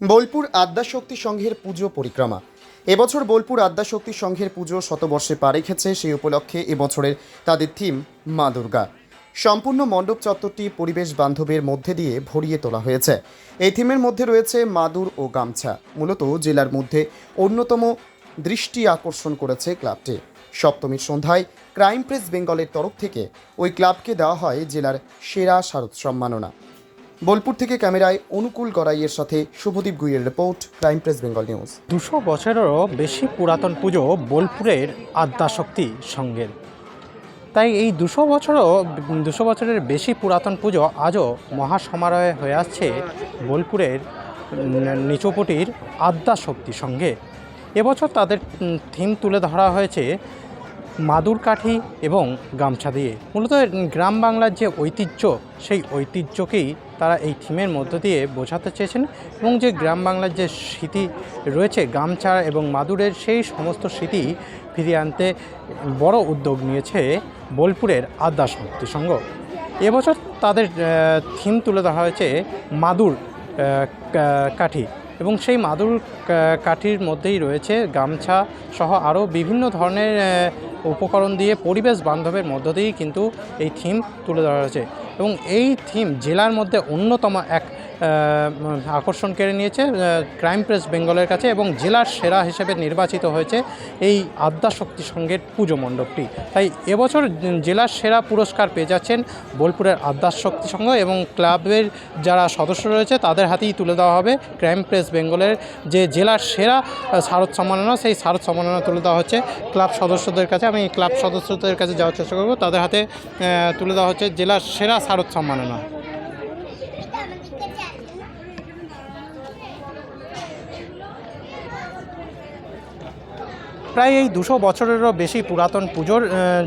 বোলপুর আদ্যাশক্তি সংঘের পুজো পরিক্রমা। এবছর বোলপুর আদ্যাশক্তি সংঘের পুজো শতবর্ষে পা রেখেছে সেই উপলক্ষে এবছরের তাদের থিম মা দুর্গা। সম্পূর্ণ মণ্ডপ চত্বরটি পরিবেশ বান্ধবের মধ্যে দিয়ে ভরিয়ে তোলা হয়েছে। এই থিমের মধ্যে রয়েছে মাদুর ও গামছা। মূলত জেলার মধ্যে অন্যতম দৃষ্টি আকর্ষণ করেছে ক্লাবটি। সপ্তমীর সন্ধ্যায় ক্রাইম প্রেস বেঙ্গলের তরফ থেকে ওই ক্লাবকে দেওয়া হয় জেলার সেরা শারদ সম্মাননা। বোলপুর থেকে ক্যামেরায় অনুকূল গড়াইয়ের সাথে Subhadip গুইয়ের report, crime press Bengal news. দুশো বছরেরও বেশি পুরাতন পুজো বোলপুরের আদ্যাশক্তি সঙ্গের তাই এই দুশো বছরও, দুশো বছরের বেশি পুরাতন পুজো আজও মহাসমারোহে হয়ে আসছে বোলপুরের নিচুপটির আদ্যাশক্তি সঙ্গে। এবছর তাদের থিম তুলে ধরা হয়েছে মাদুর কাঠি এবং গামছা দিয়ে। মূলত গ্রাম বাংলার যে ঐতিহ্য, সেই ঐতিহ্যকেই তারা এই থিমের মধ্য দিয়ে বোঝাতে চেয়েছেন এবং যে গ্রাম বাংলার যে স্মৃতি রয়েছে, গামছা এবং মাদুরের সেই সমস্ত স্মৃতি ফিরিয়ে আনতে বড় উদ্যোগ নিয়েছে বোলপুরের আদ্যা শক্তি সংঘ। এবছর তাদের থিম তুলে ধরা হয়েছে মাদুর কাঠি এবং সেই মাদুর কাঠির মধ্যেই রয়েছে গামছা সহ আরও বিভিন্ন ধরনের উপকরণ দিয়ে পরিবেশ বান্ধবের মধ্য দিয়েই কিন্তু এই থিম তুলে ধরা হয়েছে। এবং এই থিম জেলার মধ্যে অন্যতম এক আকর্ষণ কেড়ে নিয়েছে ক্রাইম প্রেস বেঙ্গলের কাছে এবং জেলার সেরা হিসেবে নির্বাচিত হয়েছে এই আদ্যাশক্তি সংঘের পুজো মণ্ডপটি। তাই এবছর জেলার সেরা পুরস্কার পেয়ে যাচ্ছেন বোলপুরের আদ্যাশক্তি সংঘ এবং ক্লাবের যারা সদস্য রয়েছে তাদের হাতেই তুলে দেওয়া হবে। ক্রাইম প্রেস বেঙ্গলের যে জেলার সেরা শারদ সম্মাননা, সেই শারদ সম্মাননা তুলে দেওয়া হচ্ছে ক্লাব সদস্যদের কাছে। আমি ক্লাব সদস্যদের কাছে যাওয়ার চেষ্টা করব। তাদের হাতে তুলে দেওয়া হচ্ছে জেলার সেরা শারদ সম্মাননা। আমার দিকে চাই প্রায় এই দুশো বছরেরও বেশি পুরাতন পুজোর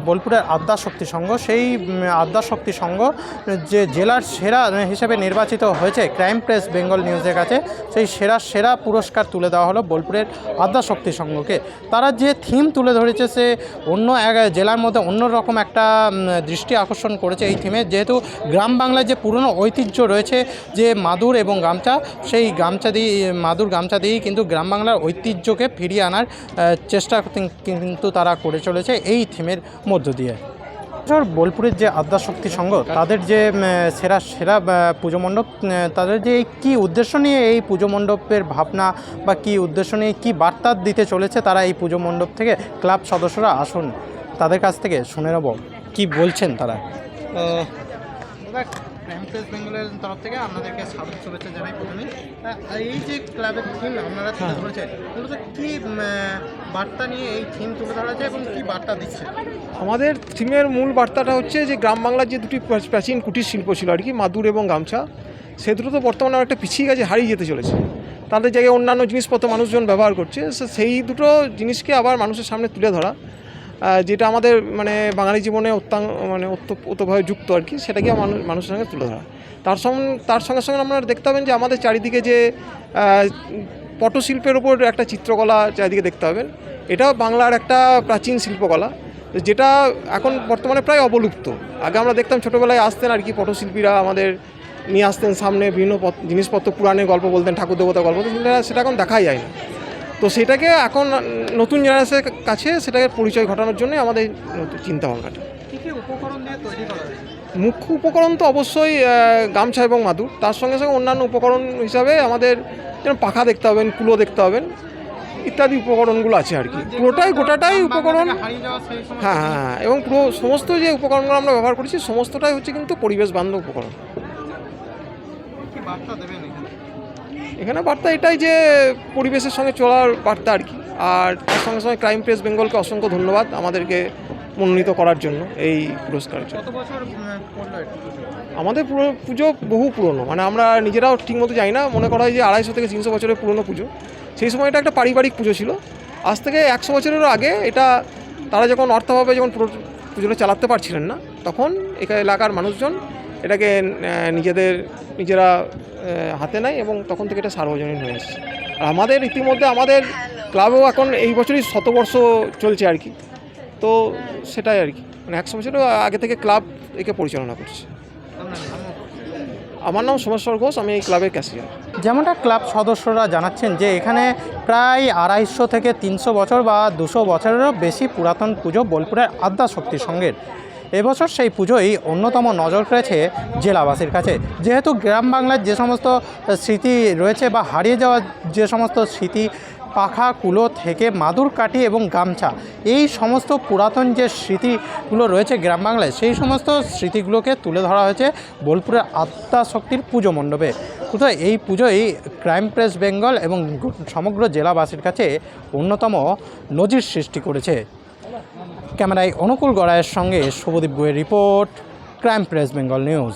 বোলপুরের আদ্যা শক্তি সংঘ সেই উম, আদ্যা শক্তি সংঘ যে জেলার সেরা হিসেবে নির্বাচিত হয়েছে ক্রাইম প্রেস বেঙ্গল নিউজের কাছে সেই সেরা সেরা পুরস্কার তুলে দেওয়া হলো বোলপুরের আদ্যা শক্তি সংঘকে। তারা যে থিম তুলে ধরেছে সে অন্য এক জেলার মধ্যে অন্যরকম একটা দৃষ্টি আকর্ষণ করেছে এই থিমে। যেহেতু গ্রাম বাংলার যে পুরনো ঐতিহ্য রয়েছে যে মাদুর এবং গামছা সেই গামছা দিয়ে মাদুর গামছা দিয়েই কিন্তু গ্রাম বাংলার ঐতিহ্যকে ফিরিয়ে আনার আহ, চেষ্টা কিন্তু তারা করে চলেছে এই থিমের মধ্য দিয়ে। এবছর বোলপুরের যে আদ্যাশক্তি সংঘ, তাদের যে সেরা সেরা পুজো মণ্ডপ তাদের যে কী উদ্দেশ্য নিয়ে এই পুজো মণ্ডপের ভাবনা বা কী উদ্দেশ্য নিয়ে কী বার্তা দিতে চলেছে তারা এই পুজো মণ্ডপ থেকে? ক্লাব সদস্যরা আসুন, তাদের কাছ থেকে শুনে নেব। কী বলছেন তারা? প্রেস বেঙ্গলের তরফ থেকে আপনাদেরকে স্বাগত শুভেচ্ছা জানাই প্রথমে। এই যে ক্লাবের থিম আপনারা তুলে ধরেছেন মূলত কী বার্তা নিয়ে এই থিম তুলে ধরা হয়েছে এবং কী বার্তা দিচ্ছে? আমাদের থিমের মূল বার্তাটা হচ্ছে যে গ্রাম বাংলার যে দুটি প্রাচীন কুটির শিল্প ছিল আর কি মাদুর এবং গামছা সে দুটো তো বর্তমানে অনেকটা পিছিয়ে গেছে হারিয়ে যেতে চলেছে। তাদের জায়গায় অন্যান্য জিনিসপত্র মানুষজন ব্যবহার করছে সেই দুটো জিনিসকে আবার মানুষের সামনে তুলে ধরা। যেটা আমাদের মানে বাঙালি জীবনে অত্যাং মানে ওতভাবে যুক্ত আর কি, সেটাকে মানুষ মানুষের সঙ্গে তুলে ধরা। তার সঙ্গে তার সঙ্গে সঙ্গে আপনারা দেখতে পাবেন যে আমাদের চারিদিকে যে পটশিল্পের ওপর একটা চিত্রকলা চারিদিকে দেখতে পাবেন। এটাও বাংলার একটা প্রাচীন শিল্পকলা, যেটা এখন বর্তমানে প্রায় অবলুপ্ত। আগে আমরা দেখতাম ছোটোবেলায় আসতেন আর কি পটশিল্পীরা আমাদের নিয়ে আসতেন সামনে বিভিন্ন পত- জিনিসপত্র পুরাণের গল্প বলতেন, ঠাকুর দেবতা গল্প সেটা এখন দেখাই যায় না। তো সেটাকে এখন নতুন জেনারেশনের কাছে সেটাকে পরিচয় ঘটানোর জন্যই আমাদের চিন্তাভাবনাটা। মুখ্য উপকরণ তো অবশ্যই গামছা এবং মাদুর। তার সঙ্গে সঙ্গে অন্যান্য উপকরণ হিসাবে আমাদের যেমন পাখা দেখতে হবেন কুলো দেখতে হবেন ইত্যাদি উপকরণগুলো আছে আর কি। পুরোটাই গোটাটাই উপকরণ। হ্যাঁ হ্যাঁ হ্যাঁ, এবং পুরো সমস্ত যে উপকরণগুলো আমরা ব্যবহার করেছি সমস্তটাই হচ্ছে কিন্তু পরিবেশ বান্ধব উপকরণ। বার্তা দেবেন এখানে বার্তা এটাই যে পরিবেশের সঙ্গে চলার বার্তা আর কি। আর তার সঙ্গে সঙ্গে ক্রাইম প্রেস বেঙ্গলকে অসংখ্য ধন্যবাদ আমাদেরকে মনোনীত করার জন্য এই পুরস্কারের জন্য। আমাদের পুরো পুজো বহু পুরনো মানে আমরা নিজেরাও ঠিকমতো জানি না মনে করা হয় যে আড়াইশো থেকে তিনশো বছরের পুরনো পুজো। সেই সময় এটা একটা পারিবারিক পুজো ছিল। আজ থেকে একশো বছরেরও আগে এটা তারা যখন অর্থভাবে যখন পুজোটা চালাতে পারছিলেন না তখন এখানে এলাকার মানুষজন এটাকে নিজেদের, নিজেরা হাতে নেয় এবং তখন থেকে এটা সার্বজনীন হয়ে এসেছে আর আমাদের ইতিমধ্যে আমাদের ক্লাবেও এখন এই বছরই শতবর্ষ চলছে আর কি। তো সেটাই আর কি। মানে একশো বছরের আগে থেকে ক্লাব একে পরিচালনা করছে। আমার নাম সোমেশ্বর ঘোষ, আমি এই ক্লাবের ক্যাশিয়ার। যেমনটা ক্লাব সদস্যরা জানাচ্ছেন যে এখানে প্রায় আড়াইশো থেকে তিনশো বছর বা দুশো বছরেরও বেশি পুরাতন পুজো বোলপুরের আদ্যা শক্তি সঙ্গের এবছর সেই পুজোই অন্যতম নজর কেড়েছে জেলাবাসীর কাছে। যেহেতু গ্রাম বাংলার যে সমস্ত স্মৃতি রয়েছে বা হারিয়ে যাওয়া যে সমস্ত স্মৃতি, পাখা, কুলো থেকে মাদুর, কাঠি এবং গামছা, এই সমস্ত পুরাতন যে স্মৃতিগুলো রয়েছে গ্রাম বাংলায়, সেই সমস্ত স্মৃতিগুলোকে তুলে ধরা হয়েছে বোলপুরের আত্মা শক্তির পুজো মণ্ডপে। কোথাও এই পুজোই ক্রাইম প্রেস বেঙ্গল এবং সমগ্র জেলাবাসীর কাছে অন্যতম নজির সৃষ্টি করেছে। ক্যামেরায় অনুকূল গড়ায়ের সঙ্গে Subhadip গুয়ের report crime press Bengal news.